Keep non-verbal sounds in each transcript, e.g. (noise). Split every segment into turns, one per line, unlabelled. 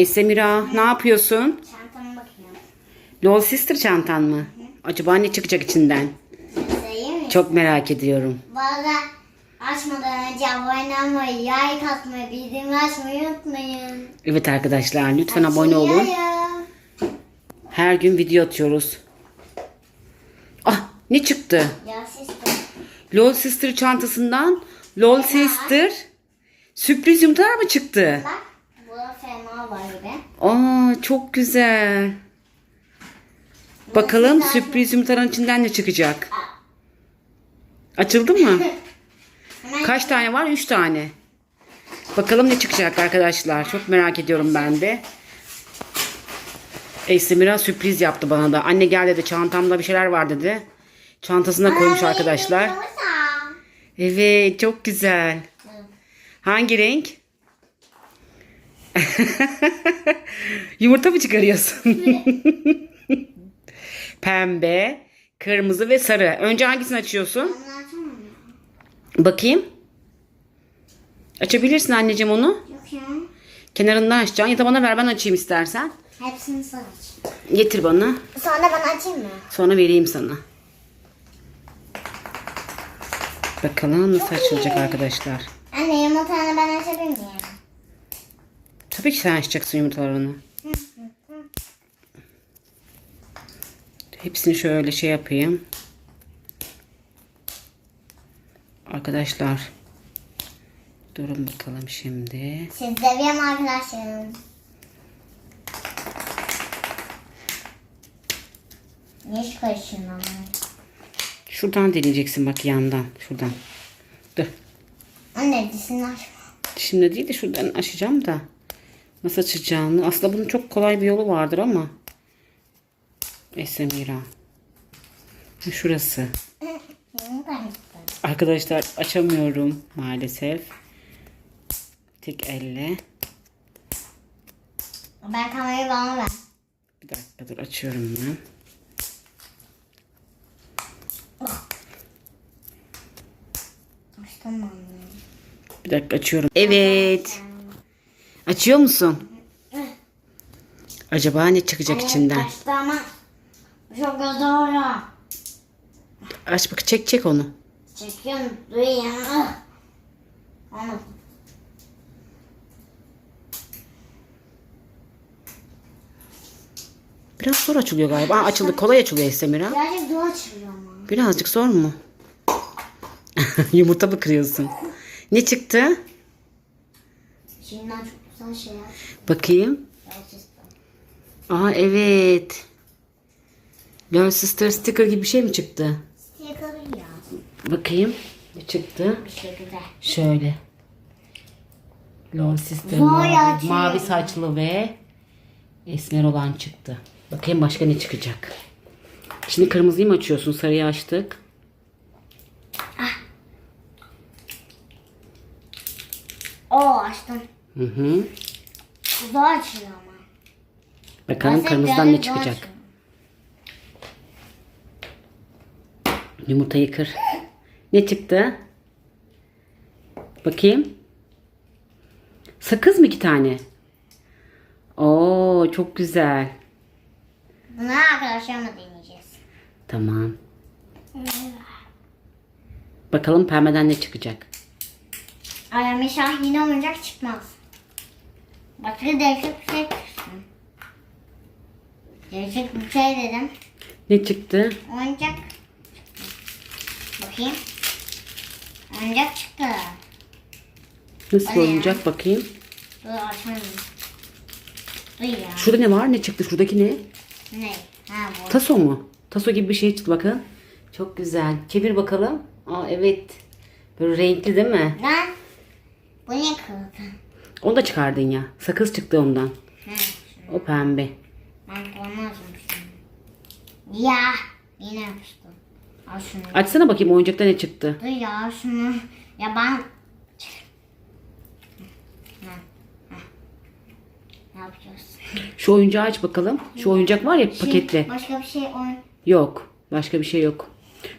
Esemira ne yapıyorsun?
Çantama bakıyorum.
Lol Sister çantan mı? Acaba ne çıkacak içinden? Çok merak ediyorum.
Valla açmadan önce abone olmayı, like atmayı, bildirim açmayı unutmayın.
Evet arkadaşlar lütfen abone olun.
Açıyorum.
Her gün video atıyoruz. Ah ne çıktı?
Ya sister.
Lol Sister çantasından Lol Sister sürpriz yumurtalar mı çıktı?
Bak burada fena var gibi.
Aa çok güzel. Bakalım sürpriz yumurtaların içinden ne çıkacak? Açıldı mı? Kaç tane var? 3 tane. Bakalım ne çıkacak arkadaşlar. Çok merak ediyorum ben de. Esmira sürpriz yaptı bana da. Anne gel dedi çantamda bir şeyler var dedi. Çantasına koymuş arkadaşlar. Evet çok güzel. Hangi renk? (laughs) Yumurta mı çıkarıyorsun? (laughs) Pembe, kırmızı ve sarı. Önce hangisini açıyorsun? Bakayım. Açabilirsin anneciğim onu.
ya. Yok ya.
Kenarından açacaksın ya da bana ver ben açayım istersen.
Hepsini sen aç.
Getir bana.
Sonra ben açayım mı?
Sonra vereyim sana. Bakalım nasıl açılacak arkadaşlar.
Anne yumurtanı ben açabilir miyim?
Tabii ki sen açacaksın yumurtalarını. Hepsini şöyle şey yapayım. Arkadaşlar. Durun bakalım şimdi.
Siz seviyorum arkadaşlarım. Niye şu karışıyorsun ama?
Şuradan deneyeceksin bak yandan. Şuradan. Dur.
Anne dişini aç.
Şimdi değil de şuradan açacağım da. Nasıl açacağını. Aslında bunun çok kolay bir yolu vardır ama. Esemira. Şurası. Arkadaşlar açamıyorum maalesef. Tek elle.
Ben kamerayı bana ver.
Bir dakika dur açıyorum ben.
Açtım anne?
Bir dakika açıyorum. Evet. Açıyor musun? Acaba ne çıkacak içinden?
Açtı ama çok zor.
Aç bak çek çek onu.
Çekiyorum duyuyorum. Onu.
Biraz zor açılıyor galiba. Aa, açıldı. Kolay açılıyor Esemira.
Birazcık zor açılıyor ama.
Birazcık zor mu? (laughs) Yumurta mı kırıyorsun? Ne çıktı?
Şimdiden çok şeyler.
Bakayım. Aa evet. Learn Sister sticker gibi bir şey mi çıktı?
Sticker ya.
Bakayım. Ne çıktı?
Bir şey.
Şöyle. Lord Sister mavi, mavi saçlı ve esmer olan çıktı. Bakayım başka ne çıkacak. Şimdi kırmızıyı mı açıyorsun? Sarıyı açtık.
Oo açtım.
Hı hı.
Zor açılıyor ama.
Bakalım
Bazen
kırmızıdan ne çıkacak.
açılıyor.
Yumurtayı kır. Ne çıktı? Bakayım. Sakız mı iki tane? Oo çok güzel.
Bunu arkadaşlarımla deneyeceğiz.
Tamam. Bakalım pembeden ne çıkacak.
Ay inşallah yine oyuncak çıkmaz. Başka değişik bir şey çıksın. Değişik bir şey dedim.
Ne çıktı?
Oyuncak. Bakayım. Oyuncak çıktı.
Nasıl
O ne ya?
oyuncak bakayım.
Dur açmayayım. Dur ya.
Şurada ne var? Ne çıktı? Şuradaki ne?
Ne? Ha bu.
Taso mu? Taso gibi bir şey çıktı bakın. Çok güzel. Çevir bakalım. Aa evet. Böyle renkli değil mi?
Lan. Bu ne kırdı?
Onu da çıkardın ya. Sakız çıktı ondan.
Ha.
O pembe.
Ben şimdi. Ya. Yine yapıştım. Al şunu.
Açsana bakayım oyuncakta ne çıktı.
Dur ya şunu. Ya ben... Ne yapacağız?
Şu oyuncağı aç bakalım. Şu oyuncak var ya paketle.
Başka bir şey oyun.
Yok. Başka bir şey yok.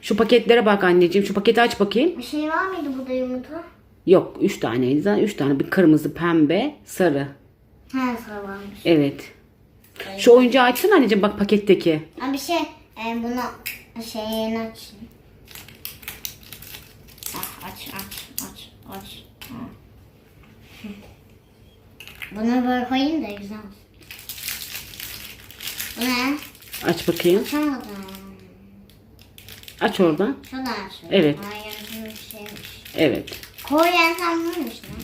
Şu paketlere bak anneciğim. Şu paketi aç bakayım.
Bir şey var mıydı burada yumurta?
Yok. Üç taneydi. Zaten üç tane. Bir kırmızı, pembe, sarı.
Ha sıra varmış.
Evet. Şu oyuncağı açsana anneciğim bak paketteki.
Ha bir şey e, bunu şeyini açayım. Ah, aç aç aç aç. Ha. Bunu böyle koyayım da güzel olsun. Bu ne?
Aç bakayım.
Açamadım.
Aç oradan.
Şunu da aç.
Evet.
Hayır bir şeymiş.
Evet.
Koy yöntem buymuş lan.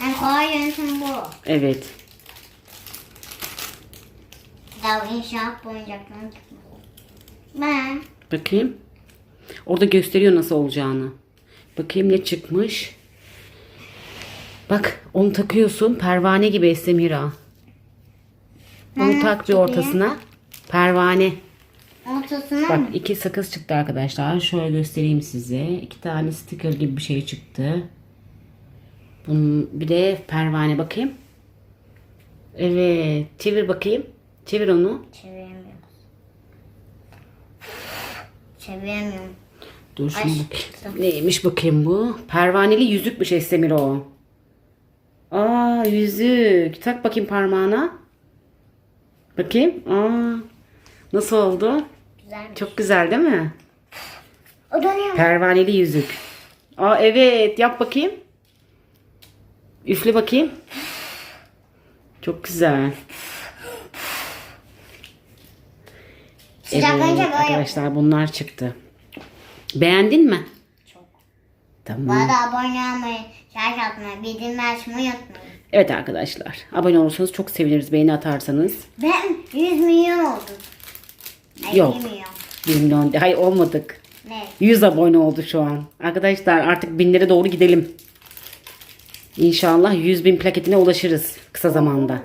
Yani kolay yöntem bu.
Evet.
Daha inşaat oyuncaklarını çıkmış. Ben
Bakayım. Orada gösteriyor nasıl olacağını. Bakayım ne çıkmış. Bak onu takıyorsun. Pervane gibi Estemira. Onu tak bir ortasına. Pervane.
Ortasına
Bak
mı?
iki sakız çıktı arkadaşlar. Şöyle göstereyim size. İki tane sticker gibi bir şey çıktı. Bunun bir de pervane bakayım. Evet. Çevir bakayım. Çevir onu.
Çeviremiyoruz. Çeviremiyorum.
Dur
Ay,
bakayım. Neymiş bakayım bu? Pervaneli yüzükmüş Estemir o. Aa yüzük. Tak bakayım parmağına. Bakayım. Aa. Nasıl oldu?
Güzelmiş.
Çok güzel değil mi?
O dönüyor.
Pervaneli yüzük. Aa evet yap bakayım. Üfle bakayım. Çok güzel. Evet
böyle
arkadaşlar bunlar çıktı. Beğendin mi?
Çok.
Tamam.
Bu arada abone olmayı, like atmayı, bildirimleri açmayı unutmayın.
Evet arkadaşlar. Abone olursanız çok seviniriz. Beğeni atarsanız.
Ben 100 milyon oldum. Ay,
Yok.
1 milyon.
1 milyon. Hayır olmadık.
Ne?
100 abone oldu şu an. Arkadaşlar artık binlere doğru gidelim. İnşallah 100 bin plaketine ulaşırız kısa zamanda.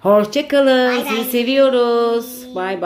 Hoşçakalın. Sizi seviyoruz. Bay bay.